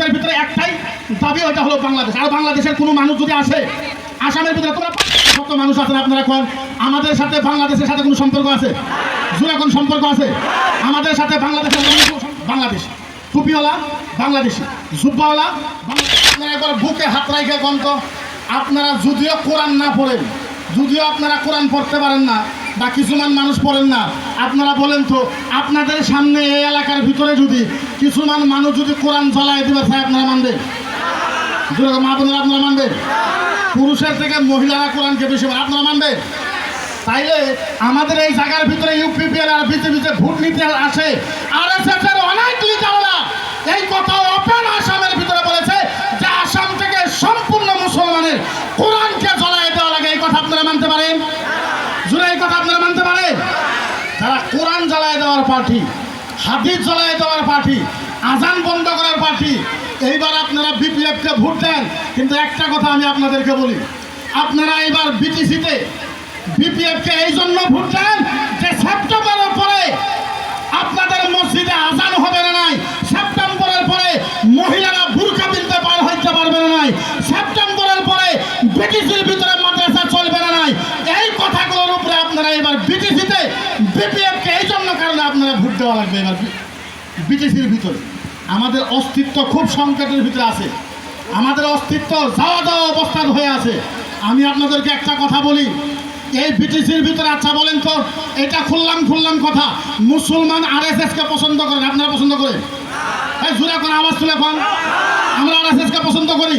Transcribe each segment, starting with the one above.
মানুষের ভিতরে একটাই দাবি ওইটা হলো বাংলাদেশ। আর বাংলাদেশের কোনো মানুষ যদি আসে, আসামের ভিতরে তোমরা কত মানুষ আছেন আপনারা কোন? আমাদের সাথে বাংলাদেশের সাথে কোনো সম্পর্ক আছে? জোরে কোন সম্পর্ক আছে? আমাদের সাথে বাংলাদেশের বাংলাদেশ। টুপিওয়ালা, বাংলাদেশি। জুব্বাওয়ালা। আপনারা একবার বুকে হাত রাখে গন্ত আপনারা যদিও কোরআন না পড়েন, যদিও আপনারা কোরআন পড়তে পারেন না বা কিছুমান মানুষ পড়েন না। আপনারা বলেন তো, আপনাদের সামনে এই এলাকার ভিতরে যদি কিছুমান মানুষ যদি কোরআন জ্বলায় দিবে তাই আপনারা মানবেন? জোরে মা বোনেরা, আপনারা মানবেন? পুরুষের থেকে মহিলারা কোরআনকে বেশি আপনারা মানবেন? তাইলে আমাদের এই জায়গার ভিতরে ইউপিপিএল আর বিজেপিতে ভোট নিতে আসে। আর এস এর অনেক লিডাররা এই কথা ওপেন আসামের ভিতরে বলেছে যে আসাম থেকে সম্পূর্ণ মুসলমানের কোরআনকে জ্বলায় দেওয়া লাগে এই কথা আপনারা মানতে পারেন জুড়ে এই কথা আপনারা মানতে পারেন যারা কোরআন জ্বালায় দেওয়ার পার্টি, হাদিস জ্বালায় দেওয়ার পার্টি, আজান বন্ধ করার পার্টি, এইবার আপনারা বিপিএফকে ভোট দেন, কিন্তু একটা কথা আমি আপনাদেরকে বলি, আপনারা এইবার বিটিসিতে বিপিএফকে এই জন্য ভোট দেন যে সেপ্টেম্বরের পরে আপনাদের মসজিদে আজান হবে না নাই, সেপ্টেম্বরের পরে মহিলারা বুরকা পিনতে পার হইতে পারবে না নাই, সেপ্টেম্বরের পরে ব্রিটিশের ভিতরে দেওয়া লাগবে এবার বিটিসির ভিতরে। আমাদের অস্তিত্ব খুব সংকটের ভিতরে আছে। আমাদের অস্তিত্ব যাওয়া যাওয়া অবস্থান হয়ে আছে। আমি আপনাদেরকে একটা কথা বলি। এই বিটিসির ভিতরে আচ্ছা বলেন তো, এটা খুললাম খুললাম কথা। মুসলমান আর এস কে পছন্দ করেন, আপনারা পছন্দ করেন? এই জোরে এখন আওয়াজ তুলে এখন আমরা আর এস কে পছন্দ করি।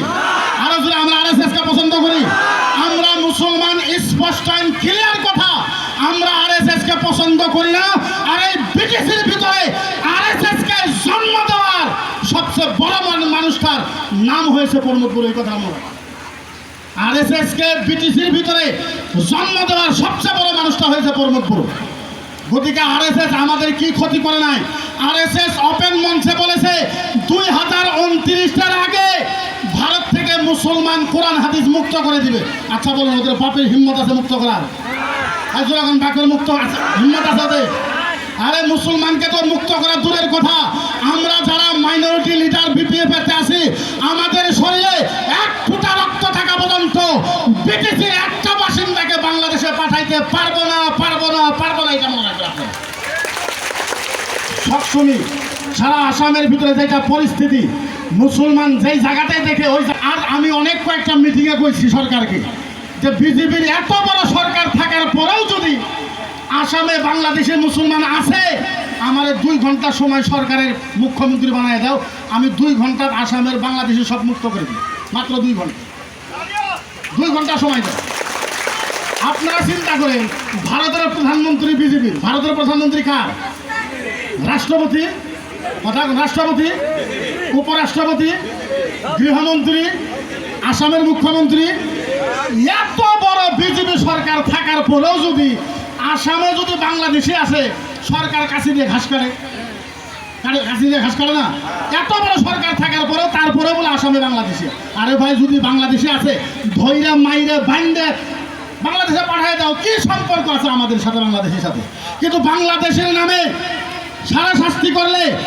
আরও জোরে, আমরা আর এস কে পছন্দ করি। আমরা মুসলমান স্পষ্ট ক্লিয়ার কথা। আমরা আর এস কে পছন্দ করি না। ব্রিটিশের ভিতরে। আর এস কে জন্ম দেওয়ার সবচেয়ে বড় মান- মানুষটার নাম হয়েছে প্রমোদপুর এই কথা আমরা। আর এস এস কে বিটিসির ভিতরে জন্ম দেওয়ার সবচেয়ে বড় মানুষটা হয়েছে প্রমোদপুর গতিকে আর এস এস আমাদের কি ক্ষতি করে নাই? আর এস এস ওপেন মঞ্চে বলেছে, দুই হাজার উনত্রিশটার আগে ভারত থেকে মুসলমান কোরআন হাদিস মুক্ত করে দিবে। আচ্ছা বলুন, ওদের বাপের হিম্মত আছে মুক্ত করার? আচ্ছা এখন বাপের মুক্ত আছে হিম্মত আছে ওদের? আরে মুসলমানকে তো মুক্ত করা দূরের কথা আমরা যারা মাইনরিটি লিডার বিপিএফ এতে আছি, আমাদের শরীরে এক ফুটা রক্ত থাকা পর্যন্ত ব্রিটিশের একটা বাসিন্দাকে বাংলাদেশে পাঠাইতে পারব না পারব না পারব না, এটা মনে রাখবেন আপনারা। সবসময় সারা আসামের ভিতরে যেটা পরিস্থিতি, মুসলমান যেই জায়গাতে দেখে, ওই আর আমি অনেক কয়েকটা মিটিংয়ে কইছি সরকারকে, যে বিজেপির এত বড় সরকার থাকার পরেও যদি আসামে বাংলাদেশে মুসলমান আছে, আমার দুই ঘণ্টা সময় সরকারের মুখ্যমন্ত্রী বানায় দাও, আমি দুই ঘণ্টা আসামের বাংলাদেশে সব মুক্ত করে দিই মাত্র দুই ঘণ্টা। দুই ঘণ্টা সময় দাও। আপনারা চিন্তা করেন, ভারতের প্রধানমন্ত্রী বিজেপির ভারতের প্রধানমন্ত্রী কার? রাষ্ট্রপতি কথা রাষ্ট্রপতি, উপরাষ্ট্রপতি, গৃহমন্ত্রী, আসামের মুখ্যমন্ত্রী, এত বড় বিজেপি সরকার থাকার পরেও যদি আসামে যদি বাংলাদেশে আছে, সরকার কাছে দিয়ে ঘাস করে কাটে- কাছে দিয়ে ঘাস কাটে না? এত বড় সরকার থাকার পরেও তারপরে বলে আসামে বাংলাদেশে। আরে ভাই, যদি বাংলাদেশে আছে ধৈরে মাইরে বাইন্ডে বাংলাদেশে পাঠায় দাও, কি সম্পর্ক আছে আমাদের সাথে বাংলাদেশের সাথে? কিন্তু বাংলাদেশের নামে সারা শাস্তি করলে